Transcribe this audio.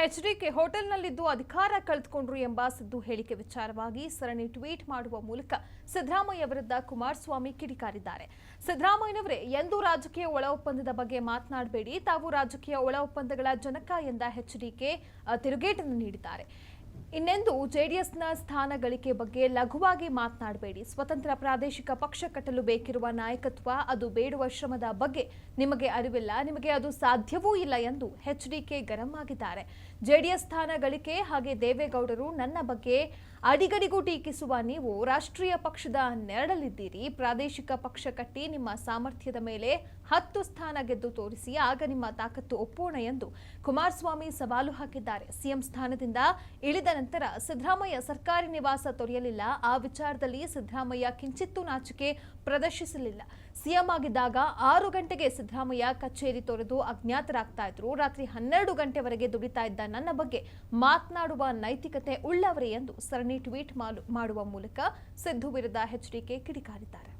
HDK ಹೋಟೆಲ್ನಲ್ಲಿದ್ದು ಅಧಿಕಾರ ಕಳೆದುಕೊಂಡ್ರು ಎಂಬ ಸಿದ್ದು ಹೇಳಿಕೆ ವಿಚಾರವಾಗಿ ಸರಣಿ ಟ್ವೀಟ್ ಮಾಡುವ ಮೂಲಕ ಸಿದ್ದರಾಮಯ್ಯ ವಿರುದ್ಧ ಕುಮಾರಸ್ವಾಮಿ ಕಿಡಿಕಾರಿದ್ದಾರೆ. ಸಿದ್ದರಾಮಯ್ಯನವರೇ, ಎಂದೂ ರಾಜಕೀಯ ಒಳ ಒಪ್ಪಂದದ ಬಗ್ಗೆ ಮಾತನಾಡಬೇಡಿ. ತಾವು ರಾಜಕೀಯ ಒಳ ಒಪ್ಪಂದಗಳ ಜನಕ ಎಂದ ಎಚ್ಡಿಕೆ ತಿರುಗೇಟನ್ನು ನೀಡಿದ್ದಾರೆ. ಇನ್ನೆಂದು ಜೆಡಿಎಸ್ನ ಸ್ಥಾನ ಗಳಿಕೆ ಬಗ್ಗೆ ಲಘುವಾಗಿ ಮಾತನಾಡಬೇಡಿ. ಸ್ವತಂತ್ರ ಪ್ರಾದೇಶಿಕ ಪಕ್ಷ ಕಟ್ಟಲು ಬೇಕಿರುವ ನಾಯಕತ್ವ ಅದು ಬೇಡುವ ಶ್ರಮದ ಬಗ್ಗೆ ನಿಮಗೆ ಅರಿವಿಲ್ಲ. ನಿಮಗೆ ಅದು ಸಾಧ್ಯವೂ ಇಲ್ಲ ಎಂದು ಎಚ್ ಡಿಕೆ ಗರಂ ಆಗಿದ್ದಾರೆ. ಜೆಡಿಎಸ್ ಸ್ಥಾನ ಗಳಿಕೆ ಹಾಗೆ ದೇವೇಗೌಡರು ನನ್ನ ಬಗ್ಗೆ ಅಡಿಗಡಿಗೂ ಟೀಕಿಸುವ ನೀವು ರಾಷ್ಟ್ರೀಯ ಪಕ್ಷದ ನೆರಳಲಿದ್ದೀರಿ ಪ್ರಾದೇಶಿಕ ಪಕ್ಷ ಕಟ್ಟಿ ನಿಮ್ಮ ಸಾಮರ್ಥ್ಯದ ಮೇಲೆ ಹತ್ತು ಸ್ಥಾನ ಗೆದ್ದು ತೋರಿಸಿ ಆಗ ನಿಮ್ಮ ತಾಕತ್ತು ಒಪ್ಪೋಣ ಎಂದು ಕುಮಾರಸ್ವಾಮಿ ಸವಾಲು ಹಾಕಿದ್ದಾರೆ. ಸಿಎಂ ಸ್ಥಾನದಿಂದ ಇಳಿದ ನಂತರ ಸಿದ್ದರಾಮಯ್ಯ ಸರ್ಕಾರಿ ನಿವಾಸ ತೊರೆಯಲಿಲ್ಲ. ಆ ವಿಚಾರದಲ್ಲಿ ಸಿದ್ದರಾಮಯ್ಯ ಕಿಂಚಿತ್ತೂ ನಾಚಿಕೆ ಪ್ರದರ್ಶಿಸಲಿಲ್ಲ. ಸಿಎಂ ಆಗಿದ್ದಾಗ ಆರು ಗಂಟೆಗೆ ಸಿದ್ದರಾಮಯ್ಯ ಕಚೇರಿ ತೊರೆದು ಅಜ್ಞಾತರಾಗ್ತಾ ಇದ್ರು. ರಾತ್ರಿ ಹನ್ನೆರಡು ಗಂಟೆವರೆಗೆ ದುಡಿತಾ ಇದ್ದ ನನ್ನ ಬಗ್ಗೆ ಮಾತನಾಡುವ ನೈತಿಕತೆ ಉಳ್ಳವರೇ ಎಂದು ಸರಣಿ ಟ್ವೀಟ್ ಮಾಡು- ಮಾಡುವ ಮೂಲಕ ಸಿದ್ದು ವಿರುದ್ಧ ಎಚ್ಡಿಕೆ ಕಿಡಿಕಾರಿದ್ದಾರೆ.